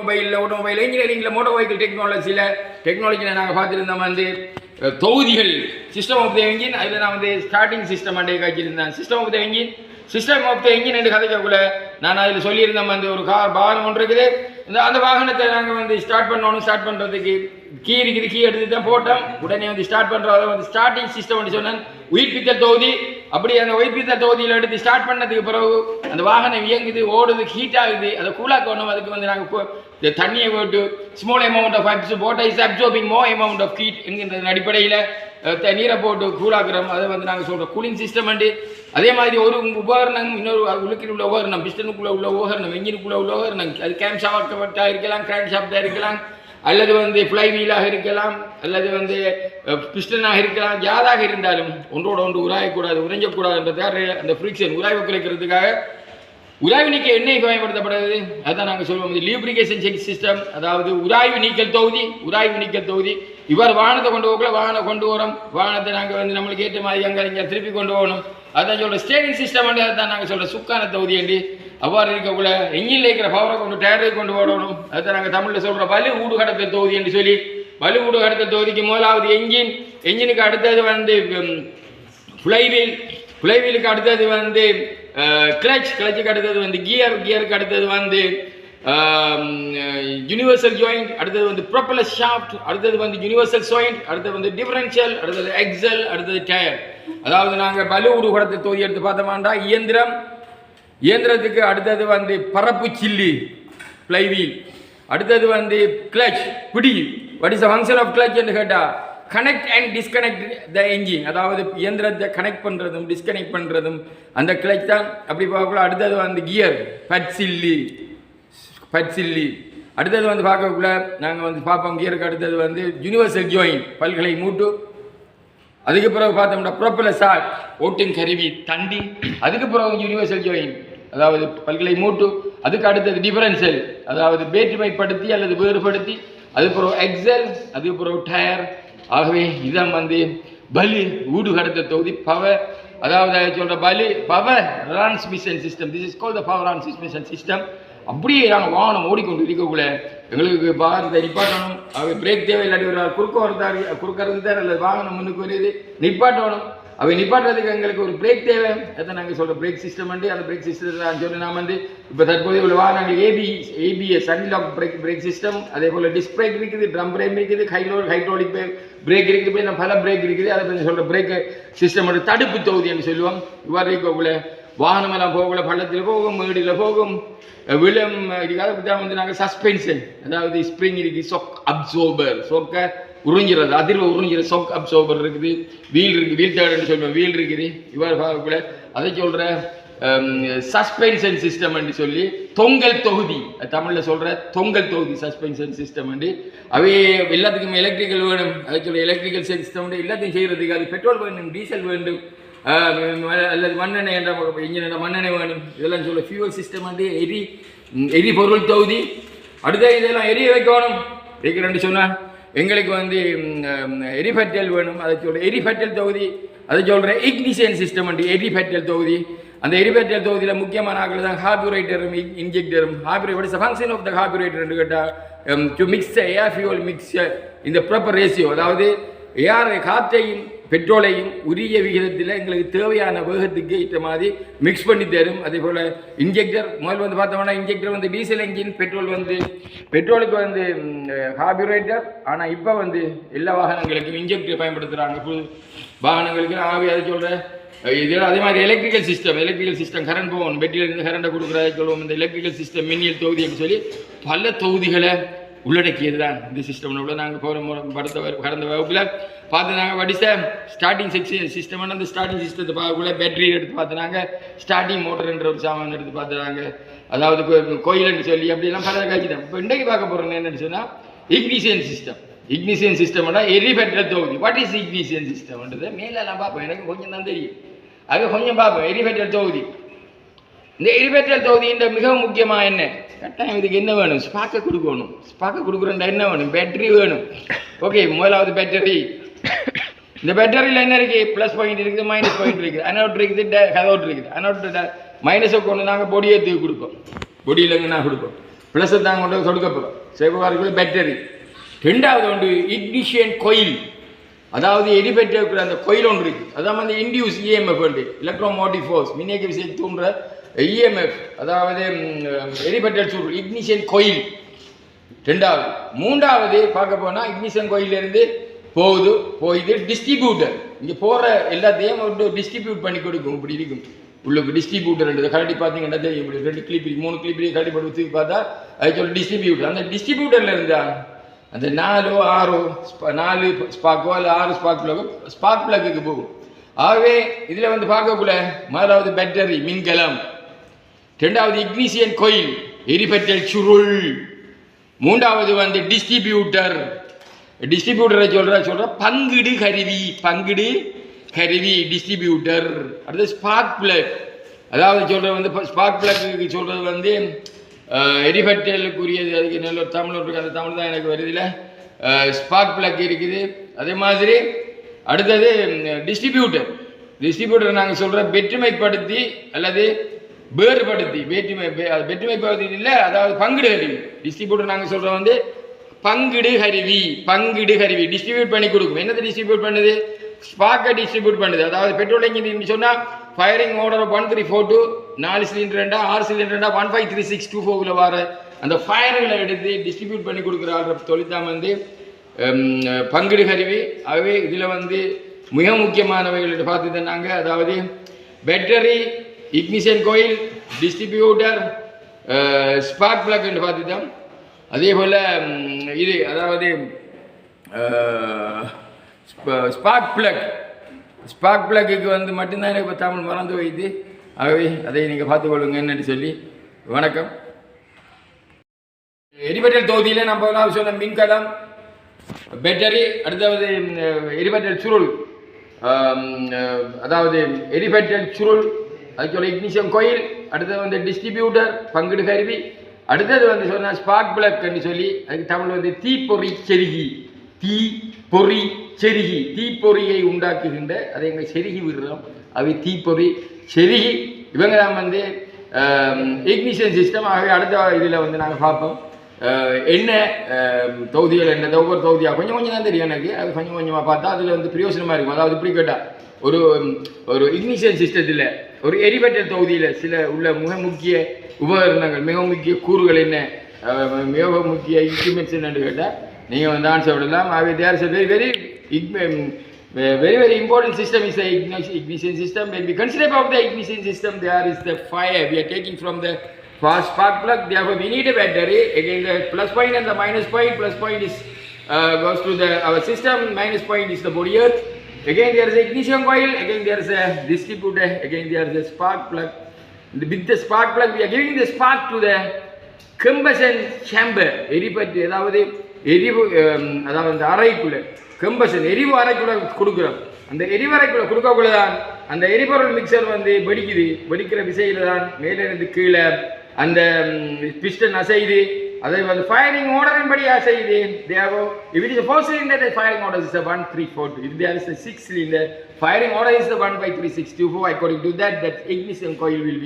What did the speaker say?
மொபைலில் automobile இன்ஜினியரிங்கில் motor vehicle டெக்னாலஜியில் டெக்னாலஜியில் நாங்கள் பார்த்துருந்தோம் வந்து தொகுதிகள். சிஸ்டம் ஆஃப் த என்ஜின் அதில் நான் வந்து ஸ்டார்டிங் சிஸ்டம் அண்டே காய்ச்சிருந்தேன் system of the engine system of the engine என்று கதைக்கக்குள்ள நான் அதில் சொல்லியிருந்தேன் வந்து ஒரு கார் வாகனம் ஒன்று இருக்குது. இந்த அந்த வாகனத்தை நாங்கள் வந்து ஸ்டார்ட் பண்ணணும் ஸ்டார்ட் பண்ணுறதுக்கு கீ இருக்குது கீ எடுத்து தான் போட்டோம். உடனே வந்து ஸ்டார்ட் பண்ணுறத வந்து ஸ்டார்டிங் சிஸ்டம் சொன்னேன். உயிர்ப்பித்தல் தொகுதி. அப்படி அந்த உயிர்ப்பித்தல் தொகுதியில் எடுத்து ஸ்டார்ட் பண்ணதுக்கு பிறகு அந்த வாகனம் இயங்குது ஓடுது ஹீட் ஆகுது. அதை கூலாக்கணும் அதுக்கு வந்து நாங்கள் இந்த தண்ணியை போட்டு small amount of abs water is absorbing more amount of heat என்கின்ற அடிப்படையில் அஹ், நீரை போட்டு கூலாக்குறோம் அதை வந்து நாங்கள் சொல்கிறோம் கூலிங் சிஸ்டம் அண்டு அதே மாதிரி ஒரு உபகரணம் இன்னொரு உள்ளுக்கில் உள்ள உபகரணம் பிஸ்டனுக்குள்ள உள்ள உபகரணம் என்ஜினுக்குள்ள உள்ள உபகரணம். அது கேம் ஷாப்டாக இருக்கலாம் கிராங்க் ஷாப்டாக இருக்கலாம் அல்லது வந்து ஃப்ளை வீலாக இருக்கலாம் அல்லது வந்து பிஸ்டனாக இருக்கலாம். யாராக இருந்தாலும் ஒன்றோட ஒன்று உராயக்கூடாது உறைஞ்சக்கூடாதுன்றதுக்காக அந்த ஃப்ரிக்ஷன் உராய்வு குறைக்கிறதுக்காக உராய்வு நீக்க எண்ணெய் பயன்படுத்தப்படுகிறது? அதுதான் நாங்கள் சொல்லுவோம் லியூப்ரிகேஷன் செக் சிஸ்டம் அதாவது உராய்வு நீக்கல் தொகுதி உராய்வு நீக்கல் தொகுதி. இவ்வாறு வாகனத்தை கொண்டு போகல வாகனம் கொண்டு வரோம். வாகனத்தை நாங்கள் வந்து நம்மளுக்கு ஏற்ற மாதிரி அங்கே இங்கே திருப்பி கொண்டு போகணும். அதான் சொல்கிற ஸ்டேரிங் சிஸ்டம் தான் நாங்கள் சொல்கிற சுக்கான தொகுதி என்று. அவ்வாறு இருக்கக்குள்ள எஞ்சினில் இருக்கிற பவரை கொண்டு டயரை கொண்டு போடணும். அதுதான் நாங்கள் தமிழில் சொல்கிற வலு ஊடு கடத்தல் தொகுதி என்று சொல்லி. வலு ஊடு கடத்தல் தொகுதிக்கு முதலாவது என்ஜின் என்ஜினுக்கு அடுத்தது வந்து ஃப்ளைவீல் ஃப்ளைவீலுக்கு அடுத்தது வந்து கிளச் கிளச்சுக்கு அடுத்தது வந்து கியர் கியருக்கு அடுத்தது வந்து யூனிவர்சல் ஜாயிண்ட் அடுத்தது வந்து ப்ரொப்பலர் ஷாஃப்ட் அடுத்தது வந்து யூனிவர்சல் ஜாயிண்ட் அடுத்தது வந்து டிஃபரன்ஷியல் அடுத்தது எக்ஸல் அடுத்தது டயர் அதாவது நாங்கள் பலு உடுகுடத்தை தொகுதி எடுத்து பார்த்தோமாண்டா இயந்திரம் இயந்திரத்துக்கு அடுத்தது வந்து பரப்பு சில்லி ஃப்ளைவீல் அடுத்தது வந்து கிளச் பிடி what is function of clutch என்று கேட்டால் connect and disconnect the engine அதாவது இயந்திரத்தை கனெக்ட் பண்ணுறதும் டிஸ்கனெக்ட் பண்ணுறதும் அந்த கிளச் தான். அப்படி பார்க்கக்குள்ள அடுத்தது வந்து கியர் பட் சில்லி சில்லி. அடுத்தது வந்து பார்க்கக்குள்ள நாங்கள் வந்து பார்ப்போம் கியருக்கு அடுத்தது வந்து யூனிவர்சல் ஜோயின் பல்கலை மூட்டு. அதுக்கு பிறகு பார்த்தோம்னா ப்ரொப்பலர் சாட் ஓட்டின் கருவி தண்டி. அதுக்கு பிறகு யூனிவர்சல் ஜோயின் அதாவது பல்கலை மூட்டு. அதுக்கு அடுத்தது டிஃபரன்சல் அதாவது வேற்றுமைப்படுத்தி அல்லது வேறுபடுத்தி. அதுக்கப்புறம் எக்ஸல் அதுக்கப்புறம் டயர் ஆகவே இதான் வந்து பலி ஊடு கடத்த தொகுதி பவர் அதாவது சொல்ற பலி power transmission system this is call the power transmission system அப்படியே நாங்கள் வாகனம் ஓடிக்கொண்டு இருக்கக்குள்ள எங்களுக்கு வாகனத்தை நிப்பாட்டணும். அவை பிரேக் தேவை இல்லாட்டி ஒரு குறுக்க வரதாரு குறுக்கிறது தான் அல்லது வாகனம் முன்னுக்கு வருது. நிப்பாட்டணும். அவை நிப்பாட்டுறதுக்கு எங்களுக்கு ஒரு பிரேக் தேவை. அதை நாங்கள் சொல்கிற பிரேக் சிஸ்டம் வந்து அந்த பிரேக் சிஸ்டம் சொல்லி நான் வந்து இப்போ தற்போதைய உள்ள வாகனங்கள் AB ABS unlock brake brake system அதே போல் டிஸ்க் பிரேக் இருக்குது ட்ரம் பிரேக் இருக்குது ஹைட்ரோ ஹைட்ரோலிக் பிரேக் இருக்குது இப்போ பல பிரேக் இருக்குது. அதை பற்றி சொல்கிற பிரேக் சிஸ்டம் தடுப்பு தொகுதி என்று சொல்லுவோம். இவ்வாறு இருக்கக்குள்ள வாகனம் எல்லாம் போகல பள்ளத்தில் போகும் மேடியில் போகும். விழும் இதுக்காக தான் வந்து நாங்கள் சஸ்பென்ஷன் அதாவது ஸ்ப்ரிங் இருக்குது சொக் அப்சோர்பர் சொக்கை உறிஞ்சிறது அதிர்வு உறிஞ்சிற சொக் அப்சோபர் இருக்குது வீல் இருக்கு வீல் தேர்டுன்னு சொல்லுவோம் வீல் இருக்குது. இவ்வாறு பார்க்கக்கூட அதை சொல்கிற சஸ்பென்ஷன் சிஸ்டம் என்று சொல்லி தொங்கல் தொகுதி. தமிழில் சொல்கிற தொங்கல் தொகுதி சஸ்பென்ஷன் சிஸ்டம் அவை எல்லாத்துக்கும் எலக்ட்ரிக்கல் வேணும். அதை சொல்ல எலக்ட்ரிக்கல் சிஸ்டம் எல்லாத்தையும் செய்கிறதுக்கு அது பெட்ரோல் வேணும் டீசல் வேண்டும் அல்லது மண்ணெண்ணெய் என்ற இன்ஜின் மண்ணெண்ணெய் வேணும். இதெல்லாம் சொல்ல ஃபியூவல் சிஸ்டம் வந்து எரி எரிபொருள் தொகுதி. அடுத்த இதெல்லாம் எரிய வைக்கணும். வைக்கிறேன்னு சொன்னால் எங்களுக்கு வந்து எரிஃபெட்டல் வேணும். அதை சொல்ற எரிஃபெட்டல் தொகுதி அதை சொல்கிற இக்னிஷியன் சிஸ்டம் அண்டு எரிஃபெட்டல் தொகுதி. அந்த எரிபெட்ரல் தொகுதியில் முக்கியமான ஆக்கள் தான் ஹார்புரேட்டரும் இன்ஜெக்டரும் carburet what is function of the carburettor கேட்டால் to mix air fuel mix இந்த ப்ராப்பர் ரேஷியோ அதாவது ஏர் காற்றையும் பெட்ரோலையும் உரிய விகிதத்தில் எங்களுக்கு தேவையான வேகத்துக்கு ஏற்ற மாதிரி மிக்ஸ் பண்ணி தரும். அதே போல் இன்ஜெக்டர் முதல் வந்து பார்த்தோம்னா இன்ஜெக்டர் வந்து டீசல் என்ஜின் பெட்ரோல் வந்து பெட்ரோலுக்கு வந்து கார்பரேட்டர் ஆனால் இப்போ வந்து எல்லா வாகனங்களுக்கும் இன்ஜெக்டர் பயன்படுத்துகிறாங்க புது வாகனங்களுக்கு ஆகவே அதை சொல்கிறேன் இதில் அதே மாதிரி electrical system electrical system current போகணும். பெட்டியிலிருந்து கரண்ட்டை கொடுக்குறதை சொல்லுவோம். இந்த எலக்ட்ரிக்கல் சிஸ்டம் மின்னியல் தொகுதி அப்படின்னு சொல்லி பல தொகுதிகளை உள்ளடக்கியது தான் இந்த சிஸ்டம் உள்ள நாங்கள் போகிற முறை படுத்த கடந்த வகுப்பில் பார்த்து நாங்கள் படித்த ஸ்டார்டிங் செக்ஷன் சிஸ்டம் அந்த ஸ்டார்டிங் சிஸ்டத்தை பார்க்கக்குள்ள பேட்டரி எடுத்து பார்த்துனாங்க. ஸ்டார்டிங் மோட்டர்ன்ற ஒரு சாமான் எடுத்து பார்த்துனாங்க. அதாவது கோ- கோயில்னு சொல்லி அப்படிலாம் பல காட்சி தான். இப்போ இன்றைக்கு பார்க்க போகிறோம் என்னன்னு சொன்னால் இக்னிஷியன் சிஸ்டம் இக்னிஷியன் சிஸ்டம்னா எரிபெட்ரல் தொகுதி. வாட் இஸ் இக்னிஷியன் சிஸ்டம்ன்றது மேலே நான் பார்ப்போம். எனக்கு கொஞ்சம் தான் தெரியும். அது கொஞ்சம் பார்ப்போம். எரிபெட்ரல் தொகுதி. இந்த எரிபெட்ரல் தொகுதின்ற மிகவும் முக்கியமாக என்ன? கட்டாயம் இதுக்கு என்ன வேணும்? ஸ்பாக்கை கொடுக்கணும். ஸ்பாக்கை கொடுக்குறேன்டா என்ன வேணும்? பேட்டரி வேணும். ஓகே முதலாவது பேட்டரி இந்த பேட்டரியில் என்ன இருக்குது ப்ளஸ் பாயிண்ட் இருக்குது மைனஸ் பாயிண்ட் இருக்குது. அனவுட் இருக்குது கதவுட் இருக்குது. அனவுட் மைனஸை கொண்டு நாங்கள் பொடியை தூக்கி கொடுப்போம். பொடியில் நான் கொடுப்போம்? ப்ளஸ்ஸை தான் கொண்டு கொடுக்க போகிறோம் சிவகாரிக்குள்ள பேட்டரி ரெண்டாவது ஒன்று இக்னிஷியன் கோயில் அதாவது எரிபெற்றக்குள்ள அந்த கோயில் ஒன்று இருக்குது அதான் வந்து induce EMF electro motive force மின்னியக்க விசை தூண்டுற இஎம்எஃப் அதாவது எரிபெற்ற சூடு இக்னிஷியன் கோயில். ரெண்டாவது மூன்றாவது பார்க்க போனால் இக்னிஷன் கோயிலேருந்து போகுது போயிது டிஸ்ட்ரிபியூட்டர் இங்கே போகிற எல்லாத்தையும் டிஸ்ட்ரிபியூட் பண்ணி கொடுக்கும் இப்படி இருக்கும். உள்ளுக்கு டிஸ்ட்ரிபியூட்டர் ரெண்டு கரடி பார்த்தீங்கன்னா தெரியும்? இப்படி ரெண்டு கிளிப் மூணு கிளிப் கரடி போட்டு தூக்கி பார்த்தா அது சொல்லி டிஸ்ட்ரிபியூட்டர் அந்த டிஸ்ட்ரிபியூட்டரில் இருந்தா அந்த நாலோ ஆறோ நாலு ஸ்பாக்கோ இல்லை ஆறு ஸ்பாக் பிளக்கோ ஸ்பாக் பிளக்குக்கு போகும். ஆகவே இதில் வந்து பார்க்கக்குள்ள முதலாவது பேட்டரி மின்கலம். ரெண்டாவது இக்னீசியன் கோயில் எரிபற்றல் சுருள். மூன்றாவது வந்து டிஸ்ட்ரிபியூட்டர் டிஸ்ட்ரிபியூட்டரை சொல்ற சொல்ற பங்கிடு கருவி பங்கிடு கருவி டிஸ்ட்ரிபியூட்டர் அடுத்து ஸ்பார்க் பிளக் அதாவது சொல்றது வந்து ஸ்பார்க் பிளக்கு சொல்றது வந்து அஹ், அதுக்கு நல்ல ஒரு தமிழ் இருக்கு அந்த தமிழ் தான் எனக்கு வருதுல. ஸ்பார்க் பிளக் இருக்குது. அதே மாதிரி அடுத்தது டிஸ்ட்ரிபியூட்டர் டிஸ்ட்ரிபியூட்டர் நாங்கள் சொல்கிற வெற்றுமைப்படுத்தி அல்லது வேறுபடுத்தி வேற்றுமை வெற்றுமை அது இல்லை அதாவது பங்கிடு கருவி டிஸ்ட்ரிபியூட்டர் நாங்கள் சொல்கிறோம் வந்து பங்கிடு கருவி பங்கிடு கருவி. டிஸ்ட்ரிபியூட் பண்ணி கொடுக்கும். என்னது டிஸ்ட்ரிபியூட் பண்ணுது? ஸ்பாக்கை டிஸ்ட்ரிபியூட் பண்ணுது. அதாவது பெட்ரோல் இன்ஜின் சொன்னால் firing order one three four two நாலு சிலிண்டர்ண்டா ஆறு சிலிண்டர்ண்டா one five three six two ஃபோர்ல வர அந்த ஃபயர்களை எடுத்து டிஸ்ட்ரிபியூட் பண்ணி கொடுக்குற ஆர்டர் தொழில்தான் வந்து பங்குடு பங்கிடு கருவி. ஆகவே இதில் வந்து மிக முக்கியமானவைகள் என்று பார்த்து நாங்கள் அதாவது battery ignition coil distributor spark plug என்று பார்த்துட்டோம். அதே போல் இது அதாவது ஸ்பார்க் பிளக் ஸ்பார்க் பிளக்குக்கு வந்து மட்டும்தான் எனக்கு இப்போ தமிழ் மறந்து வைத்து ஆகவே அதை நீங்கள் பார்த்துக்கொள்ளுங்க என்னன்னு சொல்லி வணக்கம். எரிபட்டல் தொகுதியில் நம்ம சொன்ன மின்கலம் பேட்டரி அடுத்தது எரிபட்டல் சுருள். அதாவது எரிபட்டல் சுருள் அதுக்கு சொல்ல இக்னிஷன் கோயில் அடுத்தது வந்து டிஸ்ட்ரிபியூட்டர் பங்குடு கருவி அடுத்தது வந்து சொன்ன ஸ்பார்க் பிளக்னு சொல்லி அதுக்கு தமிழ் வந்து தீப்பொறி செருகி தீ பொறி செருகி தீப்பொறியை உண்டாக்குகின்ற அதை எங்கள் செருகி விடுறோம். அவை தீப்பொறி செருகி. இவங்க தான் வந்து இக்னிஷன் சிஸ்டம் ஆகவே அடுத்த இதில் வந்து நாங்கள் பார்ப்போம். என்ன தொகுதிகள் என்ன ஒவ்வொரு தொகுதியாக கொஞ்சம் கொஞ்சம் தான் தெரியும் எனக்கு. அது கொஞ்சம் கொஞ்சமாக பார்த்தா அதில் வந்து பிரயோசனமாக இருக்கும். அதாவது இப்படி கேட்டால் ஒரு ம், ஒரு இக்னிஷன் சிஸ்டத்தில் ஒரு எரிபெற்றல் தொகுதியில் சில உள்ள மிக முக்கிய உபகரணங்கள் மிக முக்கிய கூறுகள் என்ன அஹ், மிக முக்கிய இன்ஸ்ட்ருமெண்ட்ஸ் என்னன்னு கேட்டால் நீங்கள் வந்து ஆன்சர் விடலாம் ஆகவே there is very very very very important system is the ignition, ignition system when we consider about the ignition system there is the fire we are taking from the fast spark plug therefore we need a battery again the plus point and the minus point plus point is uh, goes to the our system minus point is the body earth again there is a ignition coil. Again there is a distributor. Again there is a spark plug. With the spark plug we are giving the spark to the combustion chamber எரிபட்டு அதாவது எரிவு அதாவது அந்த அறைக்குள்ள combustion எரிவு அறைக்குள்ள கொடுக்குறோம் அந்த எரிவு அறைக்குள்ள கொடுக்கக்குள்ள தான் அந்த எரிபொருள் மிக்சர் வந்து வெடிக்குது வெடிக்கிற விசையில் தான் மேலிருந்து கீழே அந்த பிஸ்டன் அசைது அதை வந்து ஃபயரிங் ஆர்டரின் படி அசையுது தேவோ if it is a four cylinder the firing order is a one three four two if there is a six cylinder firing order is the one by three six two four according to that that ignition coil will